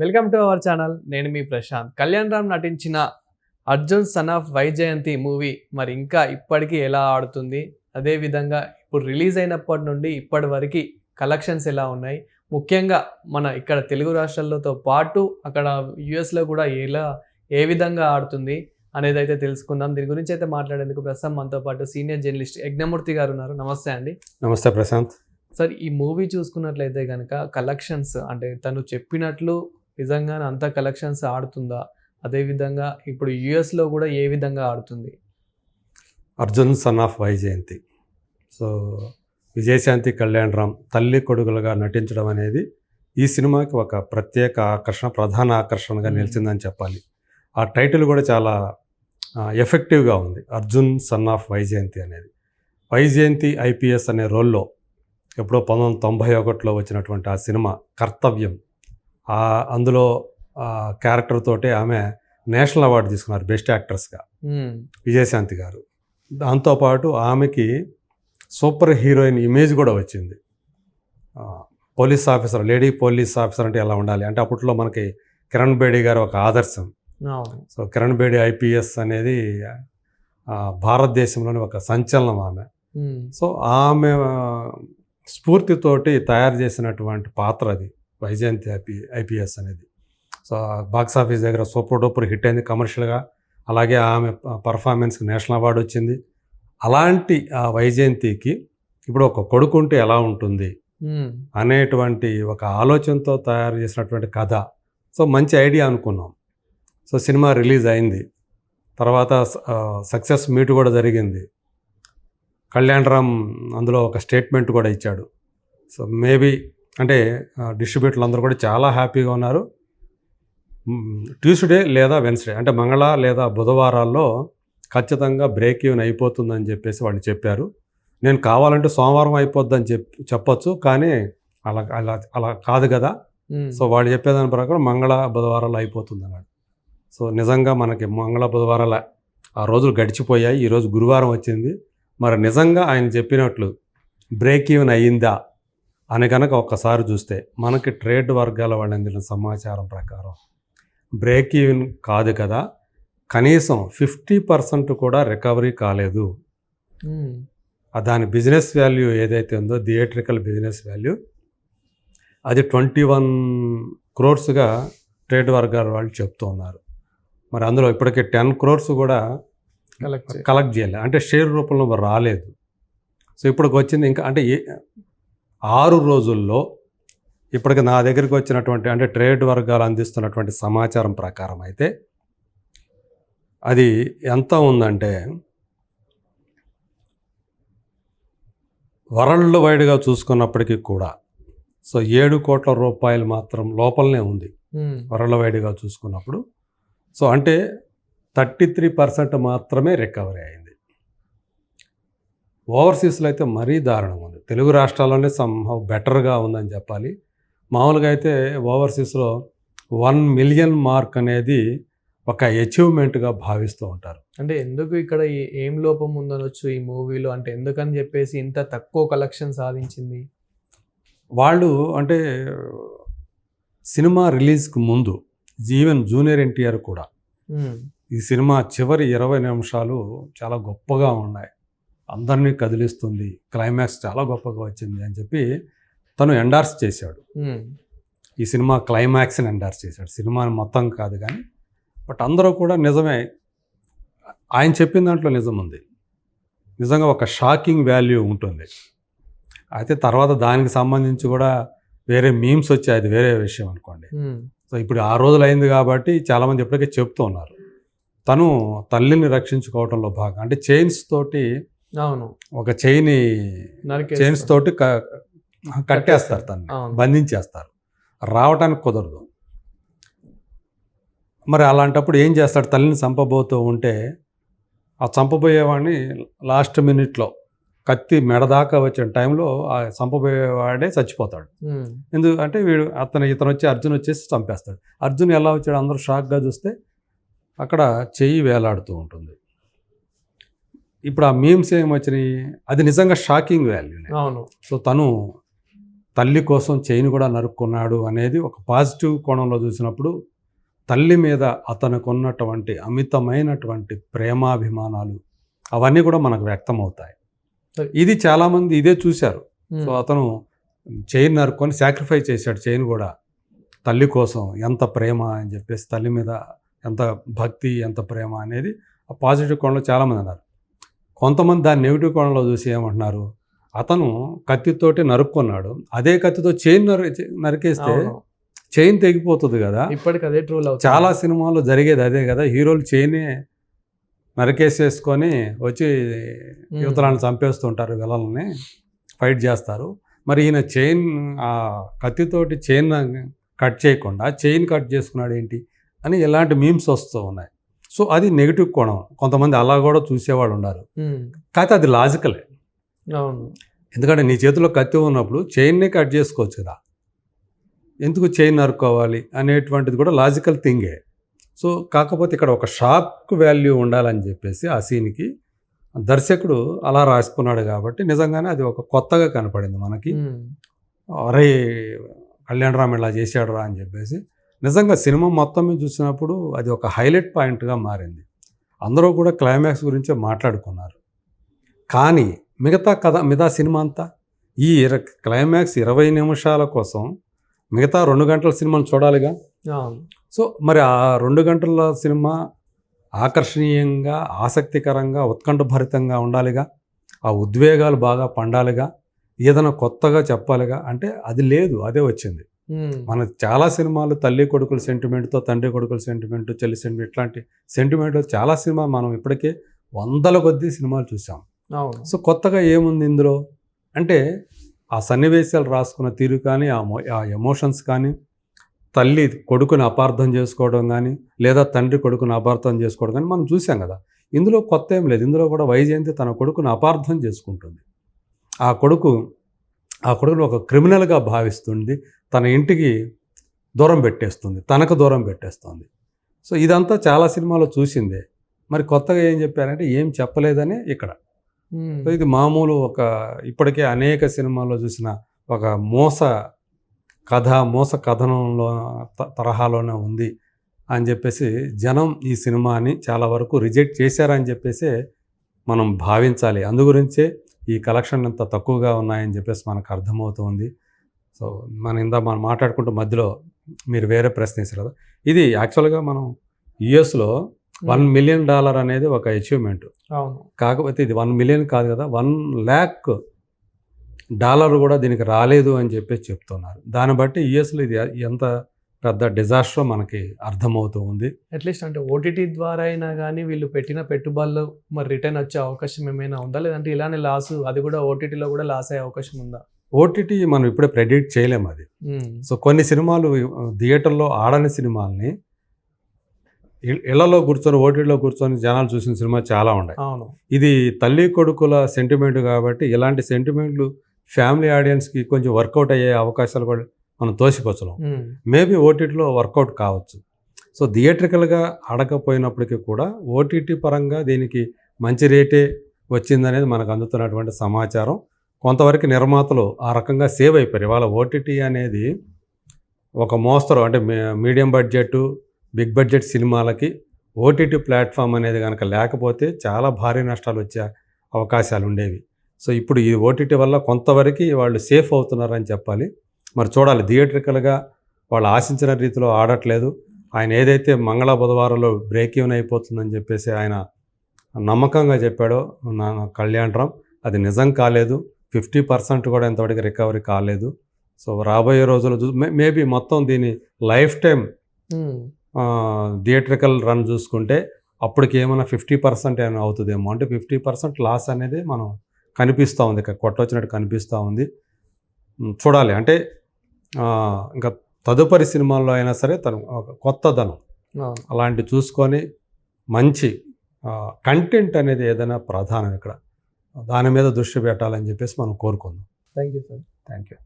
Welcome to our channel. నేను మీ ప్రశాంత్. కళ్యాణ్ రామ్ నటించిన Arjun son of Vyjayanthi movie మరి ఇంకా ఇప్పటికీ ఎలా ఆడుతుంది? అదే విధంగా ఇప్పుడు రిలీజ్ అయినప్పటి నుండి ఇప్పటి వరకు కలెక్షన్స్ ఎలా ఉన్నాయి? ముఖ్యంగా మన ఇక్కడ తెలుగు రాష్ట్రాలతో పాటు అక్కడ యుఎస్లో కూడా ఎలా ఏ విధంగా ఆడుతుంది అనేది అయితే తెలుసుకుందాం. దీని గురించి అయితే మాట్లాడేందుకు ప్రస్తుతం మనతో పాటు సీనియర్ జర్నలిస్ట్ యజ్ఞమూర్తి గారు ఉన్నారు. నమస్తే అండి. నమస్తే ప్రశాంత్. సార్ ఈ మూవీ చూసుకున్నట్లయితే కనుక కలెక్షన్స్ అంటే తను చెప్పినట్లు నిజంగానే అంత కలెక్షన్స్ ఆడుతుందా? అదేవిధంగా ఇప్పుడు యుఎస్లో కూడా ఏ విధంగా ఆడుతుంది? Arjun son of Vyjayanthi so Vijayashanti Kalyan Ram తల్లి కొడుకులుగా నటించడం అనేది ఈ సినిమాకి ఒక ప్రత్యేక ఆకర్షణ ప్రధాన ఆకర్షణగా. నిలిచిందని చెప్పాలి. ఆ టైటిల్ కూడా చాలా ఎఫెక్టివ్గా ఉంది. అర్జున్ సన్ ఆఫ్ వైజయంతి అనేది. వైజయంతి ఐపీఎస్ అనే రోల్లో ఎప్పుడో పంతొమ్మిది వందల తొంభై ఒకటిలో వచ్చినటువంటి ఆ సినిమా కర్తవ్యం. అందులో ఆ క్యారెక్టర్ తోటే ఆమె నేషనల్ అవార్డు తీసుకున్నారు బెస్ట్ యాక్ట్రెస్గా. విజయశాంతి గారు. దాంతోపాటు ఆమెకి సూపర్ హీరోయిన్ ఇమేజ్ కూడా వచ్చింది. Police officer lady police officer అంటే ఎలా ఉండాలి? అంటే అప్పట్లో మనకి కిరణ్ బేడి గారు ఒక ఆదర్శం. సో కిరణ్ బేడి ఐపీఎస్ అనేది భారతదేశంలోని ఒక సంచలనం ఆమె. సో ఆమె స్ఫూర్తితోటి తయారు చేసినటువంటి పాత్ర అది. వైజయంతి ఐపీ ఐపీఎస్ అనేది. సో బాక్స్ ఆఫీస్ దగ్గర సూపర్ డూపర్ హిట్ అయింది కమర్షియల్గా. అలాగే ఆమె పర్ఫార్మెన్స్కి నేషనల్ అవార్డు వచ్చింది. అలాంటి ఆ వైజయంతికి ఇప్పుడు ఒక కొడుకు ఉంటే ఎలా ఉంటుంది. అనేటువంటి ఒక ఆలోచనతో తయారు చేసినటువంటి కథ. సో మంచి ఐడియా అనుకున్నాం. సో సినిమా రిలీజ్ అయింది. తర్వాత సక్సెస్ మీట్ కూడా జరిగింది. కళ్యాణ్ రామ్ అందులో ఒక స్టేట్మెంట్ కూడా ఇచ్చాడు. సో మేబీ అంటే డిస్ట్రిబ్యూటర్లు అందరూ కూడా చాలా హ్యాపీగా ఉన్నారు. ట్యూస్డే లేదా వెన్స్డే అంటే మంగళ లేదా బుధవారాల్లో ఖచ్చితంగా బ్రేక్ ఈవెన్ అయిపోతుందని చెప్పేసి వాళ్ళు చెప్పారు. నేను కావాలంటే సోమవారం అయిపోద్దని చెప్ చెప్పొచ్చు కానీ అలా అలా అలా కాదు కదా. సో వాళ్ళు చెప్పేదాని ప్రకారం మంగళ బుధవారాలు అయిపోతుంది అన్నాడు సో నిజంగా మనకి మంగళ బుధవారాల ఆ రోజులు గడిచిపోయాయి. ఈరోజు గురువారం వచ్చింది. మరి నిజంగా ఆయన చెప్పినట్లు బ్రేక్ ఈవెన్ అయ్యిందా అని కనుక ఒక్కసారి చూస్తే మనకి ట్రేడ్ వర్గాల వాళ్ళు అందిన సమాచారం ప్రకారం బ్రేక్ ఈవెన్ కాదు కదా కనీసం ఫిఫ్టీ పర్సెంట్ కూడా రికవరీ కాలేదు. దాని బిజినెస్ వాల్యూ ఏదైతే ఉందో థియేట్రికల్ బిజినెస్ వాల్యూ అది ట్వంటీ వన్ క్రోర్స్గా ట్రేడ్ వర్గాల వాళ్ళు చెప్తూ ఉన్నారు. మరి అందులో ఇప్పటికే టెన్ క్రోర్స్ కూడా కలెక్ట్ కలెక్ట్ చేయాలి. అంటే షేర్ రూపంలో రాలేదు. సో ఇప్పటికి వచ్చింది ఇంకా అంటే ఏ ఆరు రోజుల్లో ఇప్పటికి నా దగ్గరికి వచ్చినటువంటి అంటే ట్రేడ్ వర్గాలు అందిస్తున్నటువంటి సమాచారం ప్రకారం అయితే అది ఎంత ఉందంటే వరల్డ్ వైడ్గా చూసుకున్నప్పటికీ కూడా సో ఏడు కోట్ల రూపాయలు మాత్రం లోపలనే ఉంది. వరల్డ్ వైడ్గా చూసుకున్నప్పుడు సో అంటే థర్టీ త్రీ పర్సెంట్ మాత్రమే రికవరీ అయింది ఓవర్సీస్లో అయితే మరీ దారుణంగా ఉంది. తెలుగు రాష్ట్రాల్లోనే సంహవ్ బెటర్గా ఉందని చెప్పాలి. మామూలుగా అయితే ఓవర్సీస్లో వన్ మిలియన్ మార్క్ అనేది ఒక అచీవ్మెంట్గా భావిస్తూ ఉంటారు. అంటే ఎందుకు ఇక్కడ ఏం లోపం ఉందనొచ్చు ఈ మూవీలో? అంటే ఎందుకని చెప్పేసి ఇంత తక్కువ కలెక్షన్ సాధించింది? వాళ్ళు అంటే సినిమా రిలీజ్కి ముందు ఈవెన్ జూనియర్ ఎన్టీఆర్ కూడా. ఈ సినిమా చివరి ఇరవై నిమిషాలు చాలా గొప్పగా ఉన్నాయి. అందరినీ కదిలిస్తుంది. క్లైమాక్స్ చాలా గొప్పగా వచ్చింది అని చెప్పి తను ఎండార్స్ చేశాడు. ఈ సినిమా క్లైమాక్స్ని ఎండార్స్ చేశాడు. సినిమాని మొత్తం కాదు కానీ బట్ అందరూ కూడా నిజమే ఆయన చెప్పిన దాంట్లో నిజం ఉంది. నిజంగా ఒక షాకింగ్ వాల్యూ ఉంటుంది. అయితే తర్వాత దానికి సంబంధించి కూడా వేరే మీమ్స్ వచ్చాయి. అది వేరే విషయం అనుకోండి. సో ఇప్పుడు ఆ రోజులు అయింది కాబట్టి చాలామంది ఇప్పటికే చెప్తూ ఉన్నారు. తను తల్లిని రక్షించుకోవడంలో భాగం. అంటే చైన్స్ తోటి అవును. ఒక చైని నరికేస్తారు. చైన్స్ తోటి కట్టేస్తారు తను. బంధించేస్తారు. రావటానికి కుదరదు. మరి అలాంటప్పుడు ఏం చేస్తాడు? తల్లిని చంపబోతూ ఉంటే ఆ చంపబోయేవాడిని లాస్ట్ మినిట్లో కత్తి మెడదాకా వచ్చిన టైంలో ఆ చంపబోయేవాడే చచ్చిపోతాడు. ఎందుకంటే వీడు అతను ఇతను వచ్చి అర్జున్ వచ్చేసి చంపేస్తాడు. అర్జున్ ఎలా వచ్చాడు? అందరూ షాక్గా చూస్తే అక్కడ చెయ్యి వేలాడుతూ ఉంటుంది. ఇప్పుడు ఆ మీమ్స్ ఏమొచ్చినాయి? అది నిజంగా షాకింగ్ వాల్యూనే అవును. సో తను తల్లి కోసం చైన్ కూడా నరుక్కున్నాడు అనేది ఒక పాజిటివ్ కోణంలో చూసినప్పుడు తల్లి మీద అతనికి ఉన్నటువంటి అమితమైనటువంటి ప్రేమాభిమానాలు అవన్నీ కూడా మనకు వ్యక్తమవుతాయి. ఇది చాలామంది ఇదే చూశారు. సో అతను చైన్ నరుక్కొని సాక్రిఫైస్ చేశాడు చైన్ కూడా. తల్లి కోసం ఎంత ప్రేమ అని చెప్పేసి తల్లి మీద ఎంత భక్తి ఎంత ప్రేమ అనేది ఆ పాజిటివ్ కోణంలో చాలామంది అన్నారు. కొంతమంది దాన్ని నెగిటివ్ కోణంలో చూసి ఏమంటున్నారు? అతను కత్తితోటి నరుక్కున్నాడు. అదే కత్తితో చైన్ నరు నరికేస్తే. చైన్ తెగిపోతుంది కదా. ఇప్పటికి అదే ట్రోల్ చాలా సినిమాల్లో జరిగేది అదే కదా. హీరోలు చైనే నరికేసేసుకొని వచ్చి యువతలను చంపేస్తుంటారు విలన్ని ఫైట్ చేస్తారు. మరి ఈయన చైన్ ఆ కత్తితోటి చైన్ కట్ చేయకుండా చైన్ కట్ చేసుకున్నాడు ఏంటి అని ఇలాంటి మీమ్స్ వస్తూ ఉన్నాయి. సో అది నెగిటివ్ కోణం. కొంతమంది అలా కూడా చూసేవాళ్ళు ఉన్నారు. కాకపోతే అది లాజికలే అవును. ఎందుకంటే నీ చేతిలో కత్తి ఉన్నప్పుడు చైన్నే కట్ చేసుకోవచ్చు కదా. ఎందుకు చైన్ నరుక్కోవాలి అనేటువంటిది కూడా లాజికల్ థింగే సో కాకపోతే ఇక్కడ ఒక షాక్ వాల్యూ ఉండాలని చెప్పేసి ఆ సీన్కి దర్శకుడు అలా రాసుకున్నాడు కాబట్టి నిజంగానే అది ఒక కొత్తగా కనపడింది మనకి. అరే కళ్యాణ్ రామ్ ఇలా చేశాడు రా అని చెప్పేసి నిజంగా సినిమా మొత్తం మీద చూసినప్పుడు అది ఒక హైలైట్ పాయింట్గా మారింది. అందరూ కూడా క్లైమాక్స్ గురించే మాట్లాడుకున్నారు. కానీ మిగతా కథ మిగతా సినిమా అంతా ఈ ఇర క్లైమాక్స్ ఇరవై నిమిషాల కోసం మిగతా రెండు గంటల సినిమాను చూడాలిగా? సో మరి ఆ రెండు గంటల సినిమా ఆకర్షణీయంగా ఆసక్తికరంగా ఉత్కంఠభరితంగా ఉండాలిగా? ఆ ఉద్వేగాలు బాగా పండాలిగా? ఏదైనా కొత్తగా చెప్పాలిగా? అంటే అది లేదు అదే వచ్చింది. మన చాలా సినిమాలు తల్లి కొడుకుల సెంటిమెంట్తో తండ్రి కొడుకుల సెంటిమెంట్ చెల్లి సెంటిమెంట్ ఇట్లాంటి సెంటిమెంట్ చాలా సినిమా మనం ఇప్పటికే వందల కొద్దీ సినిమాలు చూసాం. సో కొత్తగా ఏముంది ఇందులో? అంటే ఆ సన్నివేశాలు రాసుకున్న తీరు కానీ ఆ ఎమోషన్స్ కానీ తల్లి కొడుకుని అపార్థం చేసుకోవడం కానీ లేదా తండ్రి కొడుకుని అపార్థం చేసుకోవడం కానీ మనం చూసాం కదా. ఇందులో కొత్త ఏం లేదు. ఇందులో కూడా వైజయంతి తన కొడుకుని అపార్థం చేసుకుంటుంది. ఆ కొడుకు ఆ కొడుకుని ఒక క్రిమినల్గా భావిస్తుంది. తన ఇంటికి దూరం పెట్టేస్తుంది తనకు దూరం పెట్టేస్తుంది. సో ఇదంతా చాలా సినిమాలో చూసిందే. మరి కొత్తగా ఏం చెప్పారంటే ఏం చెప్పలేదని ఇక్కడ. సో ఇది మామూలు ఒక ఇప్పటికే అనేక సినిమాల్లో చూసిన ఒక మోస కథ మోస కథనంలో తరహాలోనే ఉంది అని చెప్పేసి జనం ఈ సినిమాని చాలా వరకు రిజెక్ట్ చేశారని చెప్పేసి మనం భావించాలి. అందు గురించే ఈ కలెక్షన్ అంత తక్కువగా ఉన్నాయని చెప్పేసి మనకు అర్థమవుతుంది సో మన ఇందా మనం మాట్లాడుకుంటూ మధ్యలో మీరు వేరే ప్రశ్న వేసారు కదా. ఇది యాక్చువల్గా మనం యుఎస్లో వన్ మిలియన్ డాలర్ అనేది ఒక అచీవ్మెంట్ అవును. కాకపోతే ఇది వన్ మిలియన్ కాదు కదా వన్ ల్యాక్ డాలర్ కూడా దీనికి రాలేదు అని చెప్పేసి చెప్తున్నారు. దాన్ని బట్టి యుఎస్లో ఇది ఎంత పెద్ద డిజాస్టర్ మనకి అర్థమవుతూ ఉంది. అట్లీస్ట్ అంటే ఓటీటీ ద్వారా అయినా కానీ వీళ్ళు పెట్టిన పెట్టుబడులు మరి రిటర్న్ వచ్చే అవకాశం ఏమైనా ఉందా? లేదంటే ఇలానే లాస్ అది కూడా ఓటీటీలో కూడా లాస్ అయ్యే అవకాశం ఉందా? ఓటీటీ మనం ఇప్పుడే ప్రెడిక్ట్ చేయలేము అది. సో కొన్ని సినిమాలు థియేటర్లో ఆడని సినిమాల్ని ఇళ్ళలో కూర్చొని ఓటీటీలో కూర్చొని జనాలు చూసిన సినిమా చాలా ఉన్నాయి. ఇది తల్లి కొడుకుల సెంటిమెంట్ కాబట్టి ఇలాంటి సెంటిమెంట్లు ఫ్యామిలీ ఆడియన్స్కి కొంచెం వర్కౌట్ అయ్యే అవకాశాలు కూడా మనం తోసిపచ్చలేం. మేబీ ఓటీటీలో వర్కౌట్ కావచ్చు. సో థియేట్రికల్గా ఆడకపోయినప్పటికీ కూడా ఓటీటీ పరంగా దీనికి మంచి రేటే వచ్చిందనేది మనకు అందుతున్నటువంటి సమాచారం. కొంతవరకు నిర్మాతలు ఆ రకంగా సేవ్ అయిపోయారు. ఇవాళ ఓటీటీ అనేది ఒక మోస్తరు అంటే మీడియం బడ్జెట్ బిగ్ బడ్జెట్ సినిమాలకి ఓటీటీ ప్లాట్ఫామ్ అనేది కనుక లేకపోతే చాలా భారీ నష్టాలు వచ్చే అవకాశాలు ఉండేవి. సో ఇప్పుడు ఈ ఓటీటీ వల్ల కొంతవరకు వాళ్ళు సేఫ్ అవుతున్నారని చెప్పాలి. మరి చూడాలి థియేట్రికల్గా వాళ్ళు ఆశించిన రీతిలో ఆడట్లేదు. ఆయన ఏదైతే మంగళ బుధవారంలో బ్రేక్ ఈవెన్ అయిపోతుందని చెప్పేసి ఆయన నమ్మకంగా చెప్పాడో నా కళ్యాణ్ రామ్ అది నిజం కాలేదు. ఫిఫ్టీ పర్సెంట్ కూడా ఇంతవరకు రికవరీ కాలేదు. సో రాబోయే రోజుల్లో చూ మేబీ మొత్తం దీని లైఫ్ టైం థియేట్రికల్ రన్ చూసుకుంటే అప్పటికి ఏమైనా ఫిఫ్టీ పర్సెంట్ ఏమైనా అవుతుందేమో. అంటే ఫిఫ్టీ పర్సెంట్ లాస్ అనేది మనం కనిపిస్తూ ఉంది. కొట్టొచ్చినట్టు కనిపిస్తూ ఉంది. చూడాలి. అంటే ఇంకా తదుపరి సినిమాల్లో అయినా సరే తను ఒక కొత్తదనం అవును అలాంటి చూసుకొని మంచి కంటెంట్ అనేది ఏదైనా ప్రధానం ఇక్కడ. దాని మీద దృష్టి పెట్టాలని చెప్పేసి మనం కోరుకుందాం. Thank you sir thank you